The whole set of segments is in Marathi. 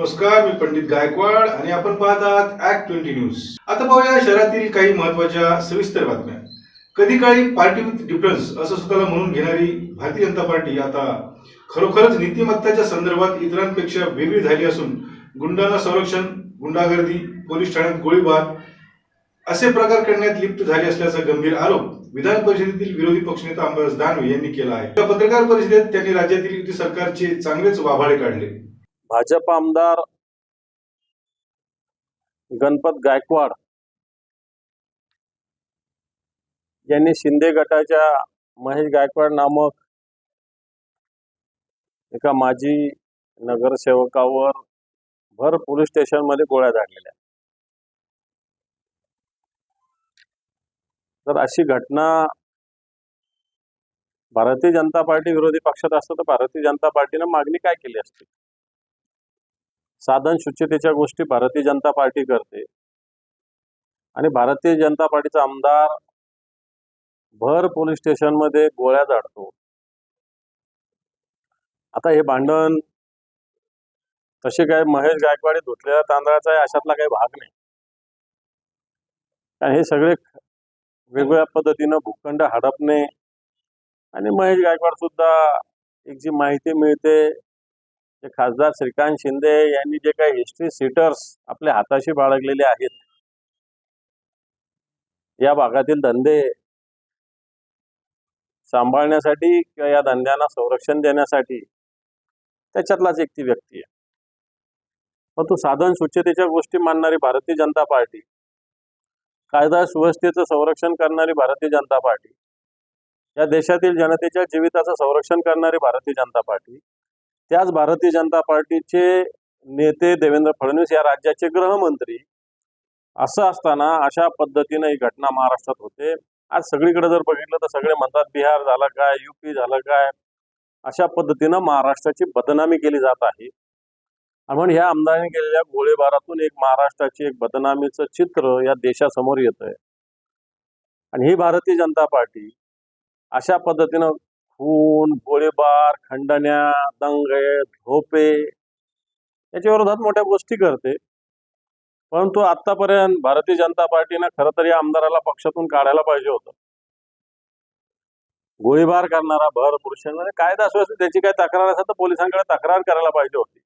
नमस्कार मी पंडित गायकवाड आणि आपण पाहत आहात ऍक्ट ट्वेंटी न्यूज आता पाहूया शहरातील काही महत्त्वाच्या सविस्तर बातम्या. कधी काळी पार्टी विथ डिफरन्स असं स्वतःला म्हणून घेणारी भारतीय जनता पार्टी आता खरोखरच नीतिमत्ताच्या संदर्भात इतरांपेक्षा वेगळी झाली असून गुंडांना संरक्षण गुंडागर्दी पोलीस ठाण्यात गोळीबार असे प्रकार करण्यात लिप्त झाले असल्याचा गंभीर आरोप विधान परिषदेतील विरोधी पक्षनेता अंबादास दानवे यांनी केला आहे. या पत्रकार परिषदेत त्यांनी राज्यातील युती सरकारचे चांगलेच वाभाडे काढले. भाजप आमदार गणपत गायकवाड यांनी शिंदे गटाच्या महेश गायकवाड नामक एका माजी नगरसेवकावर भर पोलीस स्टेशनमध्ये गोळ्या झाडलेल्या. तर अशी घटना भारतीय जनता पार्टी विरोधी पक्षात असतं तर भारतीय जनता पार्टीनं मागणी काय केली असती? साधन शुचितेच्या गोष्टी भारतीय जनता पार्टी करते. आणि भारतीय जनता पार्टीचा आमदार भर पोलीस स्टेशनमध्ये गोळ्या झाडतो. आता हे भांडण तसे काय महेश गायकवाडी धुतलेल्या तांदळाचा आहे अशातला काही भाग नाही. कारण हे सगळे वेगवेगळ्या पद्धतीनं भूखंड हडपणे आणि महेश गायकवाड सुद्धा एक जी माहिती मिळते खासदार श्रीकांत शिंदे यांनी जे काही हिस्ट्री सीटर्स आपल्या हाताशी बाळगलेले आहेत या भागातील धंदे सांभाळण्यासाठी किंवा या धंद्यांना संरक्षण देण्यासाठी त्याच्यातलाच एक ती व्यक्ती आहे. परंतु तो साधन स्वच्छतेच्या गोष्टी मानणारी भारतीय जनता पार्टी कायदा सुव्यवस्थेचं संरक्षण करणारी भारतीय जनता पार्टी या देशातील जनतेच्या जीविताचं संरक्षण करणारी भारतीय जनता पार्टी त्याच भारतीय जनता पार्टीचे नेते देवेंद्र फडणवीस या राज्याचे गृहमंत्री. असं असताना अशा पद्धतीनं ही घटना महाराष्ट्रात होते. आज सगळीकडे जर बघितलं तर सगळे म्हणतात बिहार झालं काय युपी झालं काय? अशा पद्धतीनं महाराष्ट्राची बदनामी केली जात आहे. म्हणून ह्या आमदारांनी केलेल्या गोळीबारातून एक महाराष्ट्राची एक बदनामीचं चित्र या देशासमोर येत आहे आणि ही भारतीय जनता पार्टी अशा पद्धतीनं खून गोळीबार खंडण्या दंगे झोपे याच्या विरोधात मोठ्या गोष्टी करते. परंतु आतापर्यंत भारतीय जनता पार्टीनं खरं तर या आमदाराला पक्षातून काढायला पाहिजे होतं. गोळीबार करणारा भर पुरुषांमध्ये म्हणजे कायदा असू त्याची काही तक्रार असेल तर पोलिसांकडे तक्रार करायला पाहिजे होती.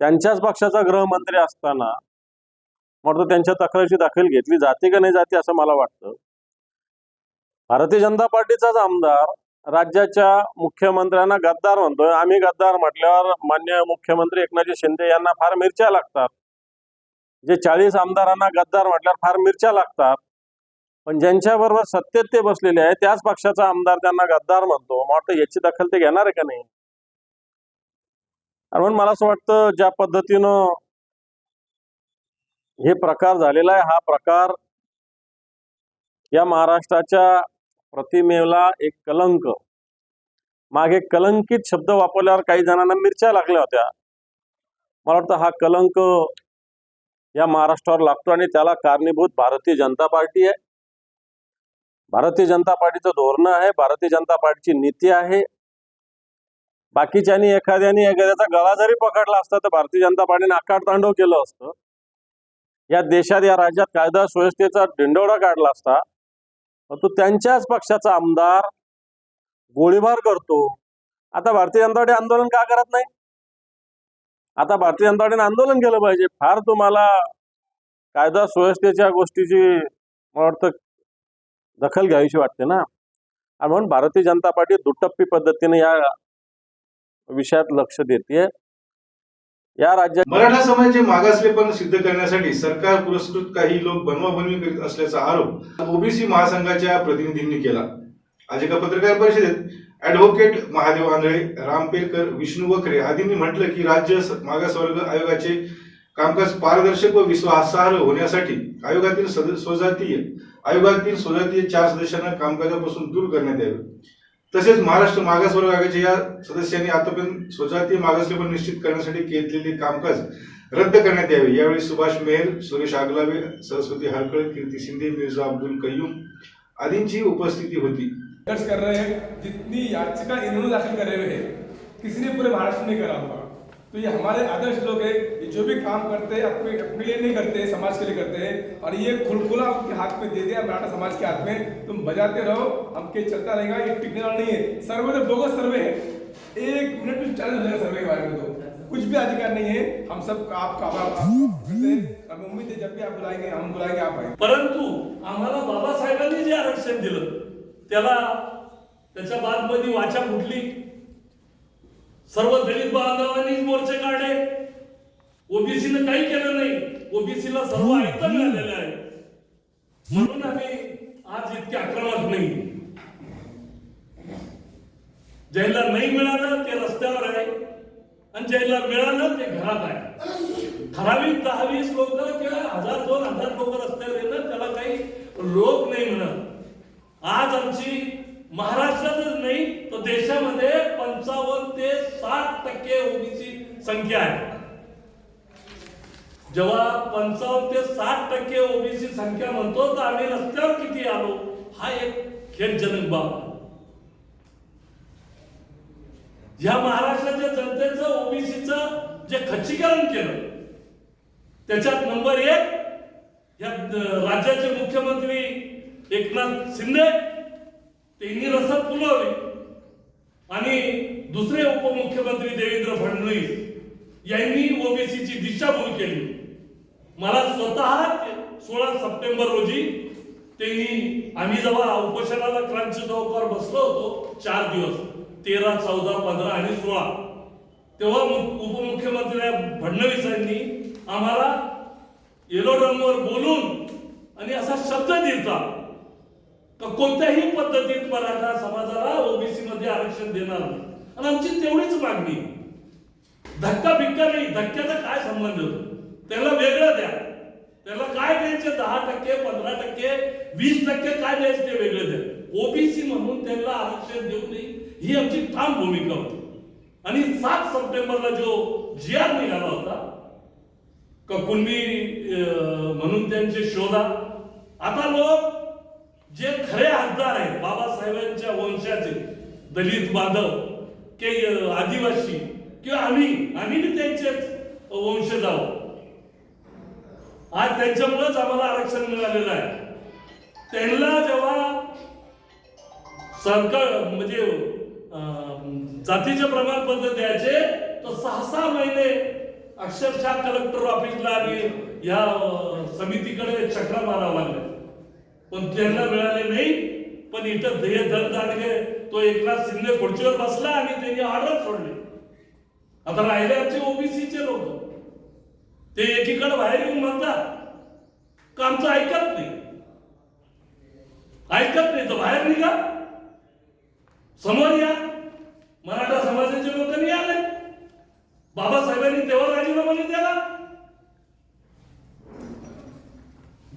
त्यांच्याच पक्षाचा गृहमंत्री असताना म्हणतो त्यांच्या तक्रारीची दखल घेतली जाते का नाही जाते असं मला वाटतं. भारतीय जनता पार्टीचाच आमदार राज्याच्या मुख्यमंत्र्यांना गद्दार म्हणतोय. आम्ही गद्दार म्हटल्यावर मान्य मुख्यमंत्री एकनाथजी शिंदे यांना फार मिरच्या लागतात. जे चाळीस आमदारांना गद्दार म्हटल्यावर फार मिरच्या लागतात. पण ज्यांच्याबरोबर सत्तेत ते बसलेले आहे त्याच पक्षाचा आमदार त्यांना गद्दार म्हणतो. मला वाटतं याची दखल ते घेणार आहे का नाही? म्हणून मला असं वाटतं ज्या पद्धतीनं हे प्रकार झालेला आहे हा प्रकार या महाराष्ट्राच्या प्रतिमेला एक कलंक. मागे कलंकित शब्द वापरल्यावर काही जणांना मिरच्या लागल्या होत्या. मला वाटतं हा कलंक या महाराष्ट्रावर लागतो आणि त्याला कारणीभूत भारतीय जनता पार्टी आहे. भारतीय जनता पार्टीचं धोरणं आहे भारतीय जनता पार्टीची नीती आहे. बाकीच्यांनी एखाद्याने एखाद्याचा गळा जरी पकडला असता तर भारतीय जनता पार्टीने आकार तांडव केलं असतं. या देशात या राज्यात कायदा सुव्यवस्थेचा ढिंडोरा काढला असता तो त्यांच्याच पक्षाचा आमदार गोळीबार करतो. आता भारतीय जनता पार्टी आंदोलन का करत नाही? आता भारतीय जनता पार्टीने आंदोलन केलं पाहिजे. फार तुम्हाला कायदा सुव्यवस्थेच्या गोष्टीची मला वाटतं दखल घ्यावीशी वाटते ना? आणि म्हणून भारतीय जनता पार्टी दुटप्पी पद्धतीने या विषयात लक्ष देते या राज्यात मराठा समाजाचे मागासलेपण सिद्ध करण्यासाठी सरकार पुरस्कृत काही लोक बनवाबनवी करीत असल्याचा आरोप ओबीसी महासंघाच्या प्रतिनिधींनी केला. आज एका पत्रकार परिषदेत ऍडव्होकेट महादेव आंधळे रामपेरकर विष्णू वखरे आदींनी म्हटलं की राज्य मागासवर्ग आयोगाचे कामकाज पारदर्शक व विश्वासार्ह होण्यासाठी आयोगातील स्वजातीय आयोगातील स्वजातीय चार सदस्यांना कामकाजापासून दूर करण्यात यावे. तसेच महाराष्ट्र मागासवर्ग आयोगाच्या या सदस्यांनी आतापर्यंत स्वजातीय मागासलेपण निश्चित करण्यासाठी केलेले कामकाज रद्द करण्यात यावे. यावेळी सुभाष मेहर सुरेश आगलावे सरस्वती हरकळ कीर्ती शिंदे मिर्झा अब्दुल कय्यूम आदींची उपस्थिती होती. कर रहे हैं जितनी याचिका इन्होंने दाखिल करे हुए हैं किसी ने पूरे महाराष्ट्र में करा हुआ तो ये हमारे आदर्श लोग हैं ये जो भी काम करते हैं अपने अपने लिए नहीं करते समाज के लिए करते हैं और ये खुलखुला उनके हाथ में दे दिया मराठा समाज के हाथ में तुम बजाते रहो हम के चलता रहेगा ये टिकने वाला नहीं है। सर्वे तो बोगस सर्वे है। एक मिनट में चल रहे सर्वे के बारे में तो कुछ भी अधिकार नहीं है हम सब आपका आभार हमें उम्मीद है जब भी आप बुलाएंगे हम बुलाएंगे आप आए परंतु आम्हाला बाबासाहेबांनी जे आरक्षण दिलं त्याला त्याच्या बादमध्ये वाचा फुटली सर्व दलित बांधवांनीच मोर्चे काढले. ओबीसीनं काही केलं नाही. ओबीसीला सर्व आयुक्त मिळालेले आहे म्हणून आम्ही आज इतके आक्रमक नाही. ज्याला नाही मिळालं ते रस्त्यावर आहे. आणि ज्याला मिळालं ते घरात आहे. ठराविक दहा वीस लोक किंवा हजार दोन हजार लोक रस्त्यावर येणं त्याला काही रोग नाही म्हणत. आज आमची महाराष्ट्रातच नाही तर देशामध्ये पंचावन्न ते साठ टक्के ओबीसी संख्या आहे. जेव्हा पंचावन्न ते साठ टक्के ओबीसी संख्या म्हणतो तर आम्ही रस्त्यावर किती आलो हा एक खेदजनक बाब या महाराष्ट्राच्या जनतेचं ओबीसीचं जे खच्चीकरण केलं त्याच्यात नंबर एक या राज्याचे मुख्यमंत्री एकनाथ शिंदे त्यांनी रसद फुलवली आणि दुसरे उपमुख्यमंत्री देवेंद्र फडणवीस यांनी ओबीसीची दिशाभूल केली. मला स्वतः सोळा सप्टेंबर रोजी त्यांनी आम्ही जेव्हा उपोषणाला क्रांती चौकावर बसलो होतो चार दिवस तेरा चौदा पंधरा आणि सोळा तेव्हा उपमुख्यमंत्री फडणवीसांनी आम्हाला येलो ड्रमवर बोलून आणि असा शब्द दिला. का कोणत्याही पद्धतीत मराठा समाजाला ओबीसी मध्ये आरक्षण देणार नाही. आणि आमची तेवढीच मागणी धक्का बिक्का नाही. धक्क्याचा काय संबंध होतो? त्याला वेगळं द्या. त्याला काय द्यायचे? दहा टक्के पंधरा टक्के वीस टक्के काय द्यायचे ते वेगळं द्या. ओबीसी म्हणून त्यांना आरक्षण देऊ नये. ही आमची ठाम भूमिका होती. आणि सात सप्टेंबरला जो जी आर निघाला होता का कुणबी म्हणून त्यांचे शोधा. आता लोक जे खरे हकदार आहेत बाबासाहेबांच्या वंशाचे दलित बांधव के आदिवासी किंवा आम्ही आम्ही त्यांचेच वंशज आहोत आज त्यांच्यामुळेच आम्हाला आरक्षण मिळालेलं आहे. त्यांना जेव्हा सरकार म्हणजे अं, जातीचे प्रमाणपत्र द्यायचे तर सहा सहा महिने अक्षरशः कलेक्टर ऑफिसला आणि या समितीकडे चक्रा मारावं लागल्या पण त्यांना मिळाले नाही. पण इथं ध्येय धन दांडगे तो एकनाथ शिंदे खुर्चीवर बसला आणि त्यांनी ऑर्डर सोडले. आता राहिले आमचे ओबीसीचे लोक. ते एकीकडे बाहेर येऊन म्हणतात का आमचं ऐकत नाही? ऐकत नाही तर बाहेर निघा. समोर या. मराठा समाजाचे लोक नाही आले. बाबासाहेबांनी तेव्हा राजीनामा दिला.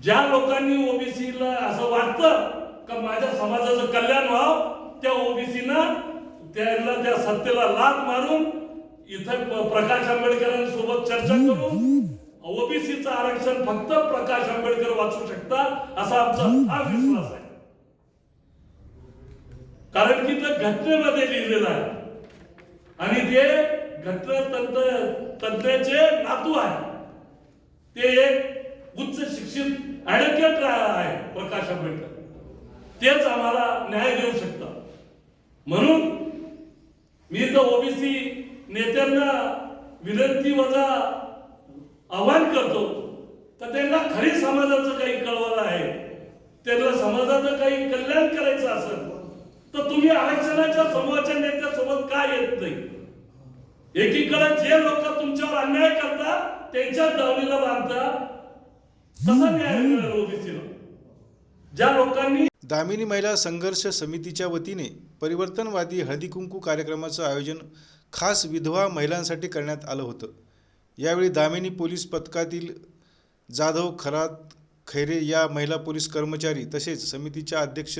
ज्या लोकांनी ओबीसीला असं वाटतं का माझ्या समाजाचं कल्याण व्हावं त्या ओबीसीनं त्यांना त्या सत्तेला लात मारून इथं प्रकाश आंबेडकरांसोबत चर्चा करून ओबीसीचं आरक्षण फक्त प्रकाश आंबेडकर वाचू शकतात असा आमचा हा विश्वास आहे. कारण की ते घटनेमध्ये लिहिलेलं आहे. आणि ते घटना तंत्र तज्ञाचे नातू आहे. ते एक उच्च शिक्षित ऍडव्होकेट आहे प्रकाश आंबेडकर. तेच आम्हाला न्याय देऊ शकतात. म्हणून मी तर ओबीसी नेत्यांना विनंती वजा आव्हान करतो. तर त्यांना खरी समाजाचं काही कळवलं आहे. त्यांना समाजाचं काही कल्याण करायचं असेल तर तुम्ही आरक्षणाच्या समूहाच्या नेत्यासोबत का येत नाही? एकीकडे जे लोक तुमच्यावर अन्याय करतात त्यांच्या दावणीला बांधता कसा न्याय ओबीसीला. ज्या लोकांनी दामिनी महिला संघर्ष समितीच्या वतीने परिवर्तनवादी हळदीकुंकू कार्यक्रमाचं आयोजन खास विधवा महिलांसाठी करण्यात आलं होतं. यावेळी दामिनी पोलीस पथकातील जाधव खरात खैरे या महिला पोलीस कर्मचारी तसेच समितीच्या अध्यक्ष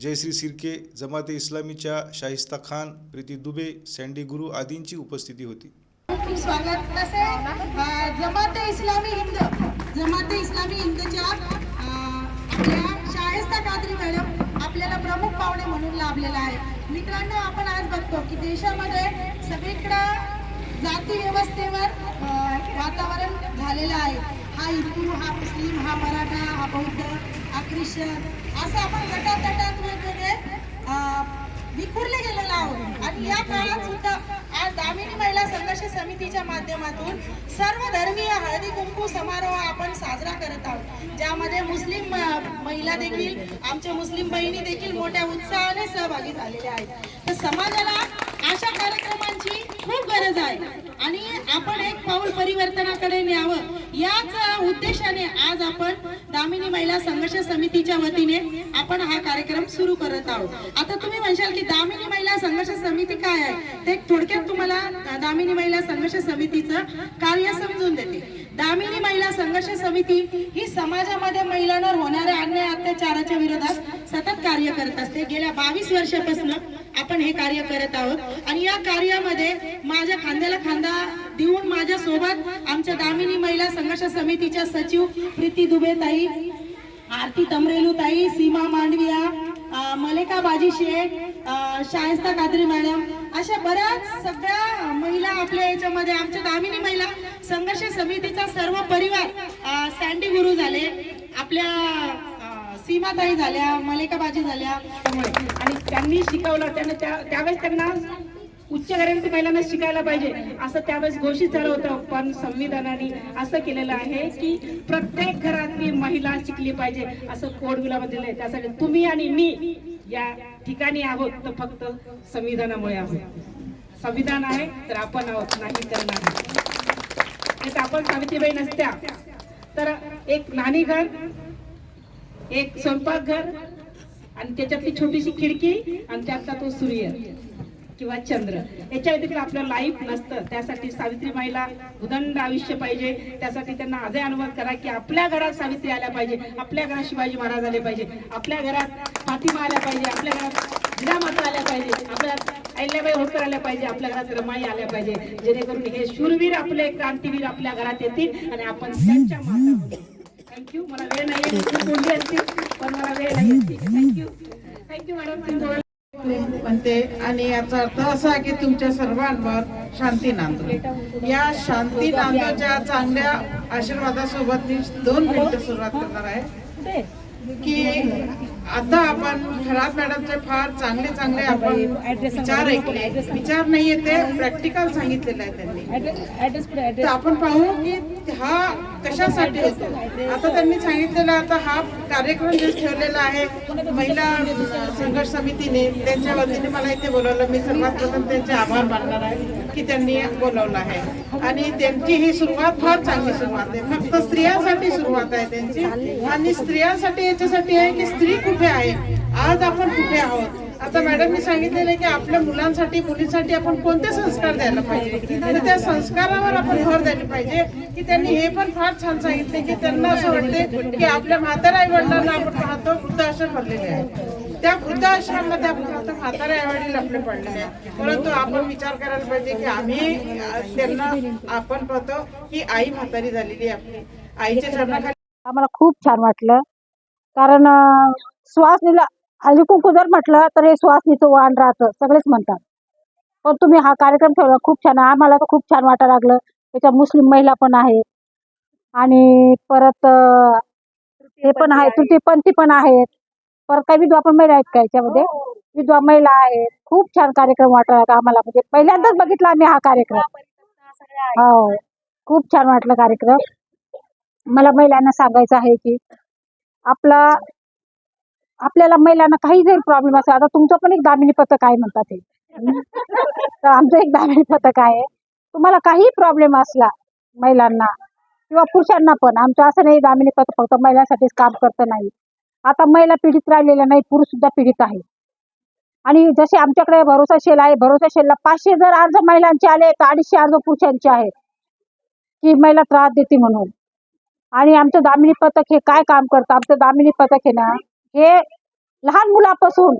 जयश्री सिरके जमाते इस्लामीच्या शाहिस्ता खान प्रीती दुबे सँडी गुरु आदींची उपस्थिती होती. स्वागत. तसे जमाते इस्लामी हिंद. जमाते इस्लामी हिंदच्या अ, आपल्या शायस्ता कादरी मॅडम आपल्याला प्रमुख पाहुणे म्हणून लाभलेला आहे. मित्रांनो आपण आज बघतो की देशामध्ये सगळीकडं जाती व्यवस्थेवर वातावरण झालेलं आहे. हा हिंदू हा मुस्लिम हा मराठा हा बौद्ध हा ख्रिश्चन असं आपण गटातटात वेगवेगळे विखुरले गेलेलो आहोत. आणि या काळात सुद्धा आज दामिनी महिला संघर्ष समितीच्या माध्यमातून सर्व धर्मीय हळदी कुंकू समारोह आपण साजरा करत आहोत. ज्यामध्ये मुस्लिम महिला देखील आमच्या मुस्लिम बहिणी देखील मोठ्या उत्साहाने सहभागी झालेल्या आहेत. तर समाजाला अशा कार्यक्रम खूप गरज आहे. आणि आपण एक पाऊल परिवर्तनाकडे न्यावं. याच उद्देशाने आज आपण दामिनी महिला संघर्ष समितीच्या वतीने आपण हा कार्यक्रम सुरू करत आहोत. आता तुम्ही म्हणशाल की दामिनी महिला संघर्ष समिती काय आहे? ते थोडक्यात तुम्हाला दामिनी महिला संघर्ष समितीचं कार्य समजून देते. दामिनी महिला संघर्ष समिती ही समाजामध्ये महिलांवर होणाऱ्या अन्याय अत्याचाराच्या विरोधात सतत कार्य करत असते. गेल्या बावीस वर्षापासून आपण हे कार्य करत आहोत. आणि या कार्यामध्ये माझ्या खांद्याला खांदा देऊन माझ्या सोबत आमच्या दामिनी महिला संघर्ष समितीच्या सचिव प्रीती दुबे ताई आरती तमरेलू ताई सीमा मांडविया मलेका बाजी शेख शायस्ता कादरी मॅडम अशा बऱ्याच सगळ्या महिला आपल्या याच्यामध्ये आमच्या दामिनी महिला संघर्ष समितीचा सर्व परिवार सँडी गुरु झाले. आपल्या सीमाताई झाल्या मलेका बाजी झाल्या. त्यामुळे आणि त्यांनी शिकवलं त्यांना त्या त्यावेळेस त्यांना उच्च उच्चपर्यंत महिलांना शिकायला पाहिजे. असं त्यावेळेस घोषित झालं होतं. पण संविधानाने असं केलेलं आहे की प्रत्येक घरातली महिला शिकली पाहिजे असं कोड गुलामध्ये त्यासाठी तुम्ही आणि मी या ठिकाणी आहोत तर फक्त संविधानामुळे आहोत. संविधान आहे तर आपण आहोत नाही तर नाही. आपण सावित्रीबाई नसत्या. तर एक नाणी घर एक स्वयंपाकघर आणि त्याच्यातली छोटीशी खिडकी आणि त्यातला तो सूर्य किंवा चंद्र. याच्या व्यतिरिक्त आपलं लाईफ नसतं. त्यासाठी सावित्रीबाईला उदंड आयुष्य पाहिजे. त्यासाठी त्यांना आजही अनुवाद करा की आपल्या घरात सावित्री आल्या पाहिजे. आपल्या घरात शिवाजी महाराज आले पाहिजे. आपल्या घरात फातिमा आल्या पाहिजे. आपल्या घरात जिजामाता आल्या पाहिजे. आपल्या अहिल्याबाई होकर आल्या पाहिजे. आपल्या घरात रमाई आल्या पाहिजे. जेणेकरून हे शूरवीर आपले क्रांतीवीर आपल्या घरात येतील आणि आपण त्यांच्या माता थँक्यू मला वेळ नाही बोलली असती पण मला वेळ नाही थँक्यू थँक्यू मॅडम म्हणते आणि याचा अर्थ असा की तुमच्या सर्वांवर शांती नांदो या शांती नांदोच्या चांगल्या आशीर्वादासोबत मी दोन मिनिटं सुरुवात करणार आहे. की आता आपण खरात मॅडमचे फार चांगले चांगले आपण विचार ऐकले. विचार नाहीये ते प्रॅक्टिकल सांगितलेलं आहे त्यांनी. आपण पाहू की हा कशासाठी होतो? आता त्यांनी सांगितलेला आता हा कार्यक्रम जे ठेवलेला आहे महिला संघर्ष समितीने त्यांच्या वतीने मला इथे बोलवलं. मी सर्वात प्रथम त्यांचे आभार मानणार आहे की त्यांनी बोलवलं आहे. आणि त्यांची ही सुरुवात फार चांगली सुरुवात आहे. फक्त स्त्रियांसाठी सुरुवात आहे त्यांची. आणि स्त्रियांसाठी याच्यासाठी आहे की स्त्री कुठे आहे? आज आपण कुठे आहोत? आता मॅडमनी सांगितलेलं आहे की आपल्या मुलांसाठी मुलींसाठी आपण कोणते संस्कार द्यायला पाहिजे? आणि त्या संस्कारावर आपण भर द्यायला पाहिजे की त्यांनी हे पण फार छान सांगितले की त्यांना असं वाटते की आपल्या म्हातारा आई वडिलांना आपण पाहतो वृद्धाश्रम भरलेले आहे त्या वृद्धाश्रमामध्ये आपण पाहतो म्हातारा आई वडील आपले पडलेले आहे परंतु आपण विचार करायला पाहिजे की आम्ही त्यांना आपण पाहतो की आई म्हातारी झालेली आहे आपली. आईच्या चरणाखाली आम्हाला खूप छान वाटलं. कारण श्वास सुहासनीला हळदी कुंकू जर म्हटलं तर हे सुवासनीचं वाण राहतं सगळेच म्हणतात. पण तुम्ही हा कार्यक्रम ठेवला खूप छान. आम्हाला तर खूप छान वाटायला लागलं. त्याच्यात मुस्लिम महिला पण आहेत आणि परत हे पण आहे तृतीयपंथी पण आहेत. परत काही विधवा पण महिला आहेत का याच्यामध्ये? विधवा महिला आहेत. खूप छान कार्यक्रम वाटायला लागला आम्हाला. म्हणजे पहिल्यांदाच बघितला आम्ही हा कार्यक्रम. हो खूप छान वाटलं कार्यक्रम. मला महिलांना सांगायचं आहे की आपला आपल्याला महिलांना काही जरी प्रॉब्लेम असेल आता तुमचं पण एक दामिनी पथक आहे म्हणतात ते तर आमचं एक दामिनी पथक आहे. तुम्हाला काही प्रॉब्लेम असला महिलांना किंवा पुरुषांना पण आमचं असं नाही दामिनी पथक फक्त महिलांसाठीच काम करतं नाही. आता महिला पीडित राहिलेल्या नाही पुरुष सुद्धा पीडित आहे. आणि जसे आमच्याकडे भरोसा शेल आहे भरोसा शेलला पाचशे जर अर्ज महिलांचे आले तर अडीचशे अर्ज पुरुषांचे आहेत. की महिला त्रास देते म्हणून. आणि आमचं दामिनी पथक हे काय काम करतं? आमचं दामिनी पथक आहे ना हे लहान मुलापासून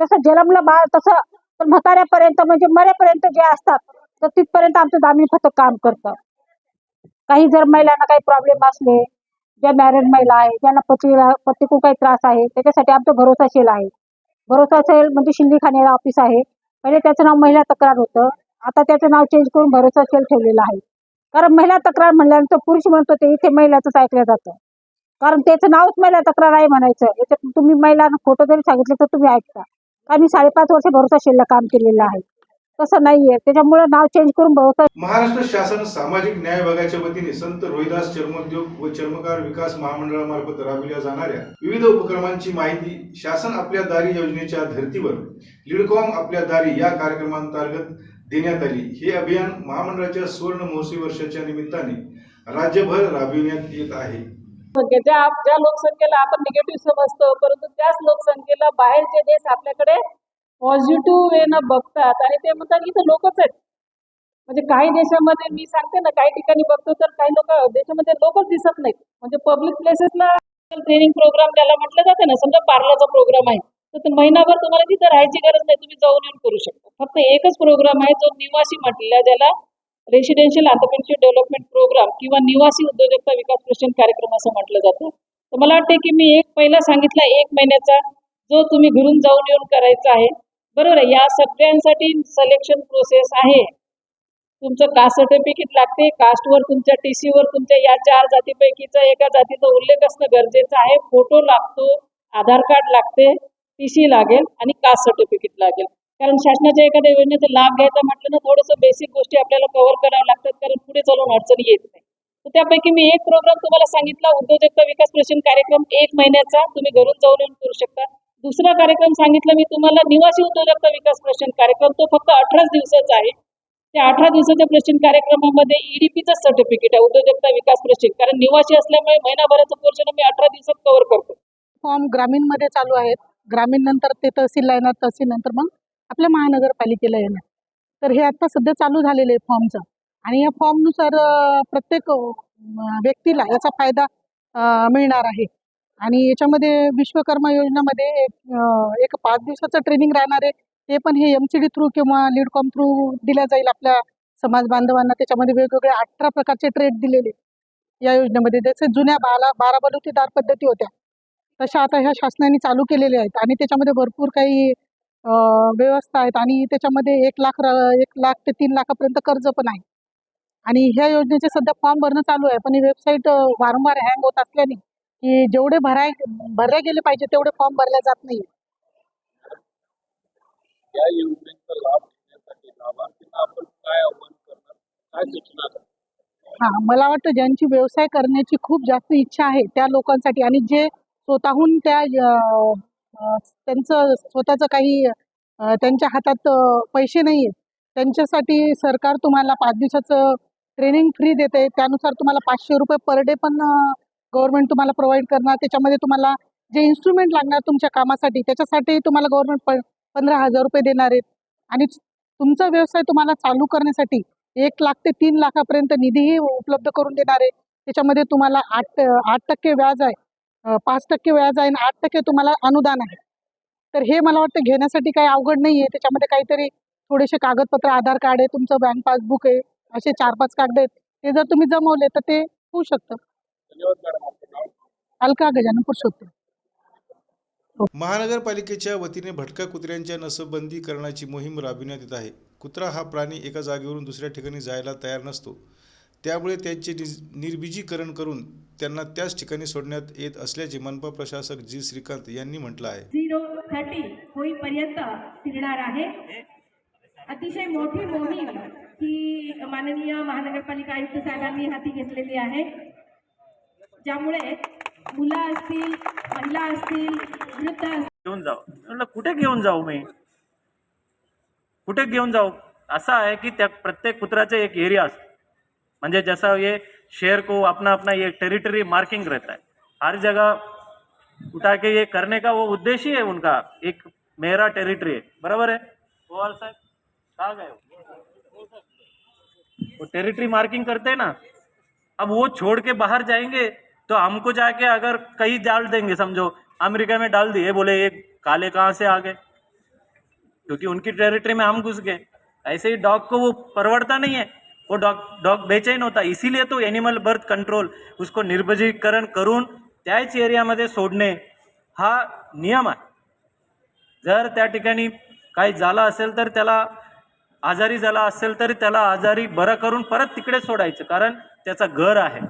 जसं जन्मलं बाळ तसं तर म्हाताऱ्यापर्यंत म्हणजे मरेपर्यंत जे असतात तर तिथपर्यंत आमचं दामिनी पथक काम करतं. काही जर महिलांना काही प्रॉब्लेम असले ज्या मॅरिड महिला आहे ज्यांना पतीला पतीको काही त्रास आहे त्याच्यासाठी आमचं भरोसा शेल आहे. भरोसा सेल म्हणजे शिंदे ऑफिस आहे. पहिले त्याचं नाव महिला तक्रार होतं. आता त्याचं नाव चेंज करून भरोसा सेल ठेवलेलं आहे. कारण महिला तक्रार म्हणल्यानंतर पुरुष म्हणतो ते इथे महिलाचंच ऐकलं जातं. कारण त्याचं नावच महिला तक्रार आहे म्हणायचं. याच्यात तुम्ही महिलांना खोटं जरी सांगितलं तर तुम्ही ऐकता. का मी साडेपाच वर्ष भरोसा सेलला काम केलेलं आहे. तसं नाहीये. त्याच्यामुळे नाव चेंज करून भरोसा महाराष्ट्र शासन सामाजिक न्याय विभागाच्या वतीने संत रोहिदास चर्मोद्योग व चर्मकार विकास महामंडळामार्फत राबविल्या जाणाऱ्या विविध उपक्रमांची माहिती शासन आपल्या दारी योजनेच्या धर्तीवर लिडकॉम आपल्या दारी या कार्यक्रमांतर्गत देण्यात आली. हे अभियान महामंडळाच्या सुवर्ण महोत्सवी वर्षाच्या निमित्ताने राज्यभर राबविण्यात येत आहे. म्हणजे ज्या ज्या लोकसंख्येला आपण निगेटिव्ह समजतो परंतु त्याच लोकसंख्येला बाहेरचे देश आपल्याकडे पॉझिटिव्ह वेनं बघतात आणि ते म्हणतात इथं लोकच आहेत. म्हणजे काही देशामध्ये मी सांगते ना काही ठिकाणी बघतो तर काही लोक देशामध्ये लोकच दिसत नाहीत. म्हणजे पब्लिक प्लेसेसला ट्रेनिंग प्रोग्राम ज्याला म्हटलं जातं ना समजा पार्लरचा प्रोग्राम आहे तर महिनाभर तुम्हाला तिथं राहायची गरज नाही तुम्ही जाऊन येऊन करू शकता. फक्त एकच प्रोग्राम आहे जो निवासी म्हटलेला ज्याला रेसिडेन्शियल आंतरप्रेन्युअर डेव्हलपमेंट प्रोग्राम किंवा निवासी उद्योजकता विकास प्रशिक्षण कार्यक्रम असं म्हटलं जातं. तर मला वाटते की मी एक पहिला सांगितला एक महिन्याचा जो तुम्ही घरून जाऊन येऊन करायचा आहे. बरोबर आहे या सगळ्यांसाठी सिलेक्शन प्रोसेस आहे. तुमचं कास्ट सर्टिफिकेट लागते कास्टवर तुमच्या टी सीवर तुमच्या या चार जातीपैकीचा एका जातीचा उल्लेख असणं गरजेचं आहे. फोटो लागतो आधार कार्ड लागते टी सी लागेल आणि कास्ट सर्टिफिकेट लागेल. कारण शासनाच्या एखाद्या योजनेचा लाभ घ्यायचा म्हटलं ना थोडंसं बेसिक गोष्टी आपल्याला कव्हर कराव्या लागतात कारण पुढे चालून अडचणी येत नाही. तर त्यापैकी मी एक प्रोग्राम तुम्हाला सांगितला उद्योजकता विकास प्रशिक्षण कार्यक्रम. एक महिन्याचा तुम्ही घरून जाऊन येऊन करू शकता. दुसरा कार्यक्रम सांगितला मी तुम्हाला निवासी उद्योजकता विकास प्रशिक्षण कार्यक्रम. तो फक्त अठराच दिवसाचा आहे. त्या अठरा दिवसाच्या प्रशिक्षण कार्यक्रमामध्ये ईडीपीचं सर्टिफिकेट आहे उद्योजकता विकास प्रशिक्षण. कारण निवासी असल्यामुळे महिनाभराचं पोर्शन मी अठरा दिवसात कव्हर करतो. फॉर्म ग्रामीणमध्ये चालू आहेत. ग्रामीण नंतर ते तहसीलला येणार तहसील नंतर मग आपल्या महानगरपालिकेला येणार तर हे आता सध्या चालू झालेलं आहे फॉर्मचं. आणि या फॉर्मनुसार प्रत्येक व्यक्तीला याचा फायदा मिळणार आहे. आणि याच्यामध्ये विश्वकर्मा योजनामध्ये एक पाच दिवसाचं ट्रेनिंग राहणार आहे. ते पण हे एम सी डी थ्रू किंवा लीडकॉम थ्रू दिल्या जाईल आपल्या समाज बांधवांना. त्याच्यामध्ये वेगवेगळे अठरा प्रकारचे ट्रेड दिलेले या योजनेमध्ये. जसे जुन्या बाला बारा बलुतेदार पद्धती होत्या तशा आता ह्या शासनाने चालू केलेल्या आहेत. आणि त्याच्यामध्ये भरपूर काही व्यवस्था आहेत आणि त्याच्यामध्ये एक लाख एक लाख ते तीन लाखापर्यंत कर्ज पण आहे. आणि ह्या योजनेचे सध्या फॉर्म भरणं चालू आहे पण ही वेबसाईट वारंवार हँग होत असल्याने की जेवढे भराय भरले गेले पाहिजे तेवढे फॉर्म भरले जात नाही या योजनेचा लाभ घेण्यासाठी लाभार्थींना आपण काय आव्हान करणार? काय सूचना करणार? हां मला वाटतं ज्यांची व्यवसाय करण्याची खूप जास्त इच्छा आहे त्या लोकांसाठी आणि जे स्वतःहून त्या त्यांचं स्वतःचं काही त्यांच्या हातात पैसे नाही आहेत त्यांच्यासाठी सरकार तुम्हाला पाच दिवसाचं ट्रेनिंग फ्री देते. त्यानुसार तुम्हाला पाचशे रुपये पर डे पण गव्हर्नमेंट तुम्हाला प्रोव्हाइड करणार. त्याच्यामध्ये तुम्हाला जे इन्स्ट्रुमेंट लागणार तुमच्या कामासाठी त्याच्यासाठी तुम्हाला गव्हर्नमेंट प पंधरा हजार रुपये देणार आहेत. आणि तुमचा व्यवसाय तुम्हाला चालू करण्यासाठी एक लाख ते तीन लाखापर्यंत निधीही उपलब्ध करून देणार आहे त्याच्यामध्ये तुम्हाला आठ आठ टक्के व्याज आहे. पाच टक्के व्याज आहे आणि आठ टक्के तुम्हाला अनुदान आहे. तर हे मला वाटतं घेण्यासाठी काही अवघड नाही आहे त्याच्यामध्ये काहीतरी थोडेसे कागदपत्र आधार कार्ड आहे तुमचं बँक पासबुक आहे असे चार पाच कागद आहेत. ते जर तुम्ही जमवले तर ते होऊ शकतं. अलका गजानन पुरुषोत्तम महानगरपालिकेच्या वतीने भटक्या कुत्र्यांच्या नसबंदी करण्याची मोहीम राबविण्यात येत आहे. कुत्रा हा प्राणी एका जागेवरून दुसऱ्या ठिकाणी जायला तयार नसतो. त्यामुळे त्यांचे निज- निर्बीजीकरण करून त्यांना त्याच ठिकाणी सोडण्यात येत असल्याचे मनपा प्रशासक जी. श्रीकांत यांनी म्हटलं आहे. झिरो थर्टी होईपर्यंत फिरणार आहे. अतिशय मोठी मोहीम ही माननीय महानगरपालिका आयुक्त साहेबांनी हाती घेतलेली आहे. ज्यामुळे मुलं असतील महिला असतील वृद्ध असतील घेऊन जाऊ. म्हणलं कुठे घेऊन जाऊ मी? कुठे घेऊन जाऊ? असं आहे की त्या प्रत्येक कुत्राचे एक एरिया असतो. म्हणजे जैसा ये शेर को अपना अपना ये टेरिटरी मार्किंग रहता है। हर जगह उठा के ये करने का वो उद्देश्य ही है उनका। एक मेरा टेरिटरी है। बराबर है? वो साहब कहाँ गए वो? वो टेरिटरी मार्किंग करते हैं ना अब वो छोड़ के बाहर जाएँगे तो हमको जाके अगर कहीं डाल देंगे समझो अमेरिका में डाल दिए बोले ये काले कहाँ से आ गए? क्योंकि उनकी टेरिटरी में हम घुस गए। ऐसे ही डॉग को वो परवड़ता नहीं है। वो डॉग डॉग बेचैन होता इसीलिए तो एनिमल बर्थ कंट्रोल उसको निर्बजीकरण करून त्याच एरियामध्ये सोडणे हा नियम आहे. जर त्या ठिकाणी काही झालं असेल तर त्याला आजारी झाला असेल तर त्याला आजारी बरं करून परत तिकडे सोडायचं कारण त्याचं घर आहे.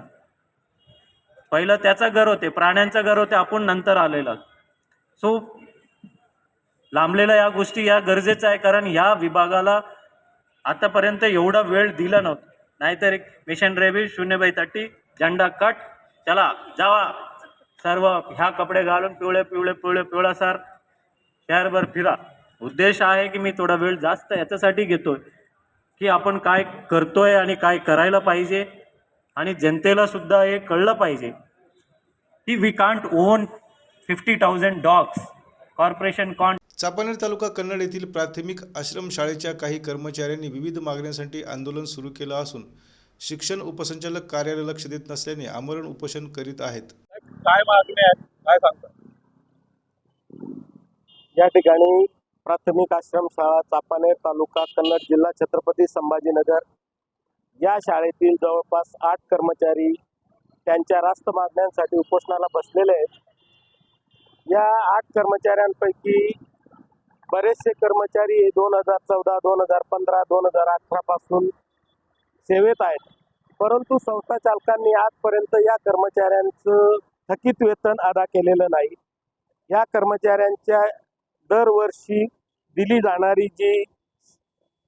पहिलं त्याचं घर होते प्राण्यांचं घर होते आपण नंतर आलेलं सो लांबलेल्या या गोष्टी या गरजेचं आहे कारण या विभागाला आतापर्यंत एवढा वेळ दिला नव्हता. नाहीतर एक मिशन रेबी शून्य तट्टी झंडा कट चला जावा. सर्व ह्या कपडे घालून पिवळे पिवळे पिवळे पिवळा सार शहरभर फिरा. उद्देश आहे की मी थोडा वेळ जास्त याच्यासाठी घेतोय की आपण काय करतोय आणि काय करायला पाहिजे आणि जनतेला सुद्धा हे कळलं पाहिजे. की we can't own fifty thousand dogs corporation कॉन्ट चापानेर तालुका कन्नड येथील प्राथमिक आश्रमशाळेच्या काही कर्मचाऱ्यांनी विविध मागण्यांसाठी आंदोलन सुरू केलं असून शिक्षण उपसंचालक कार्यालय लक्ष देत नसल्याने आमरण उपोषण करीत आहेत. काय मागणी आहेत? काय सांगता? या ठिकाणी प्राथमिक आश्रमशाळा चापानेर तालुका कन्नड जिल्हा छत्रपती संभाजीनगर या शाळेतील जवळपास आठ कर्मचारी त्यांच्या रास्त मागण्यांसाठी उपोषणाला बसलेले आहेत. या आठ कर्मचाऱ्यांपैकी बरेचसे कर्मचारी दोन हजार चौदा दोन हजार पंधरा दोन हजार अठरा पासून सेवेत आहेत. परंतु संस्था चालकांनी आजपर्यंत या कर्मचाऱ्यांचं थकीत वेतन अदा केलेलं नाही. या कर्मचाऱ्यांच्या दरवर्षी दिली जाणारी जी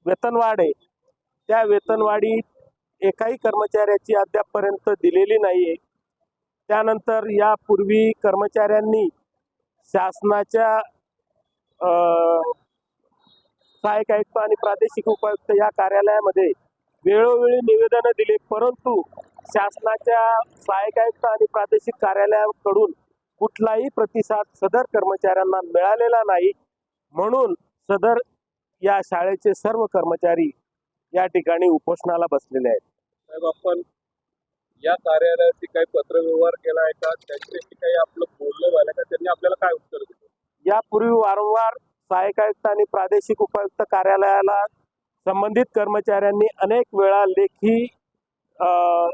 वेतनवाढ आहे त्या वेतनवाढीत एकाही कर्मचाऱ्याची अद्यापपर्यंत दिलेली नाही आहे त्यानंतर यापूर्वी कर्मचाऱ्यांनी शासनाच्या सहाय्यक आयुक्त आणि प्रादेशिक उपायुक्त या कार्यालयामध्ये वेळोवेळी निवेदनं दिली परंतु शासनाच्या सहाय्यक आयुक्त आणि प्रादेशिक कार्यालयाकडून कुठलाही प्रतिसाद सदर कर्मचाऱ्यांना मिळालेला नाही. म्हणून सदर या शाळेचे सर्व कर्मचारी या ठिकाणी उपोषणाला बसलेले आहेत. साहेब आपण या कार्यालयाशी काही पत्रव्यवहार केला आहे का? त्यांच्याशी काही आपलं बोलणं झालं का? त्यांनी आपल्याला काय उत्तर दिलं? यापूर्वी वारंवार सहाय्यक आयुक्त आणि प्रादेशिक उपायुक्त कार्यालयाला संबंधित कर्मचाऱ्यांनी अनेक वेळा लेखी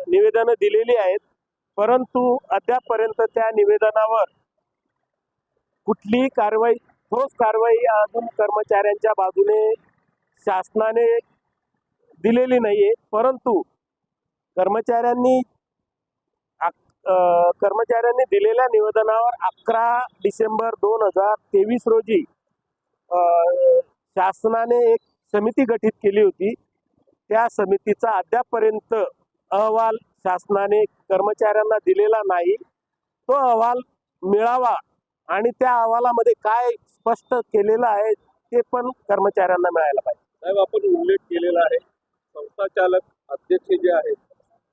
निवेदनं दिलेली आहेत. परंतु अद्यापपर्यंत त्या निवेदनावर कुठलीही कारवाई ठोस कारवाई अजून कर्मचाऱ्यांच्या बाजूने शासनाने दिलेली नाही आहे परंतु कर्मचाऱ्यांनी कर्मचाऱ्यांनी दिलेल्या निवेदनावर अकरा डिसेंबर दोन हजार तेवीस रोजी शासनाने एक समिती गठीत केली होती. त्या समितीचा अद्यापपर्यंत अहवाल शासनाने कर्मचाऱ्यांना दिलेला नाही. तो अहवाल मिळावा आणि त्या अहवालामध्ये काय स्पष्ट केलेलं आहे ते पण कर्मचाऱ्यांना मिळायला पाहिजे. साहेब आपण उल्लेख केलेला आहे. संस्थाचालक अध्यक्ष जे आहेत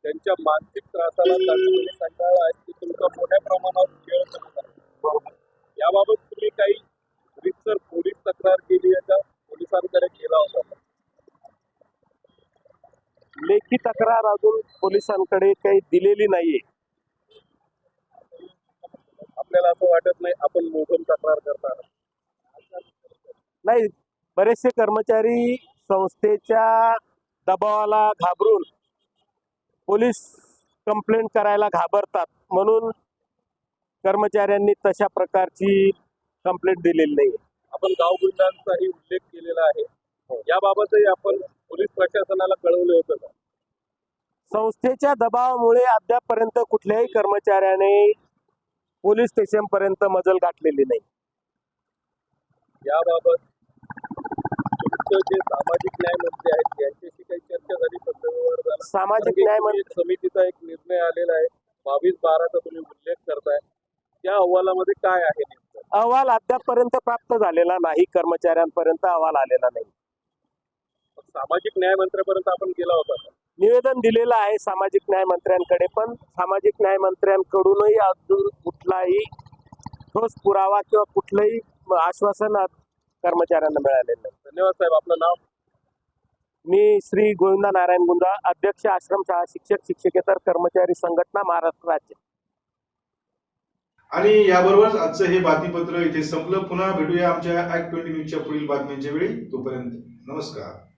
त्यांच्या मानसिक त्रासाला तातडीने कंटाळा आहे की तुमचा मोठ्या प्रमाणावर खेळ करत आहे याबाबत तुम्ही काही रितसर पोलीस तक्रार केली आहे का? पोलिसांकडे केला होता? लेखी तक्रार अजून पोलिसांकडे काही दिलेली नाहीये. आपल्याला असं वाटत नाही आपण मोठून तक्रार करणार नाही बरेचसे कर्मचारी संस्थेच्या दबावाला घाबरून पोलीस कंप्लेंट करायला घाबरतात. म्हणून कर्मचाऱ्यांनी तशा प्रकारची कंप्लेंट दिलेली नाही आपण गावगुंडांचाही उल्लेख केलेला आहे. याबाबतही आपण पोलीस प्रशासनाला कळवले होतं का? संस्थेच्या दबावामुळे अद्यापपर्यंत कुठल्याही कर्मचाऱ्याने पोलीस स्टेशनपर्यंत मजल गाठलेली नाही. याबाबत जे सामाजिक न्याय मंत्री आहेत यांच्याशी काही चर्चा झाली पत्रव्यवहार सामाजिक न्याय मंत्री समितीचा एक निर्णय आलेला आहे. बावीस बाराचा तुम्ही उल्लेख करताय. त्या अहवालामध्ये काय आहे अहवाल अद्यापपर्यंत प्राप्त झालेला नाही कर्मचाऱ्यांपर्यंत अहवाल आलेला नाही. सामाजिक न्याय मंत्र्यापर्यंत आपण गेला होता? निवेदन दिलेलं आहे सामाजिक न्याय मंत्र्यांकडे पण सामाजिक न्याय मंत्र्यांकडूनही अजून कुठलाही ठोस पुरावा किंवा कुठलंही आश्वासन कर्मचाऱ्यांना मिळालेलं नाही. धन्यवाद साहेब आपलं नाव? मी श्री गोविंदा नारायण गुंजा अध्यक्ष आश्रमशाळा शिक्षक शिक्षकेतर कर्मचारी संघटना महाराष्ट्र राज्य. आणि याबरोबरच आजचं हे बातमीपत्र इथे संपलं. पुन्हा भेटूया आमच्या ऍक्ट ट्वेंटी न्यूजच्या पुढील बातम्यांच्या वेळी. तोपर्यंत नमस्कार.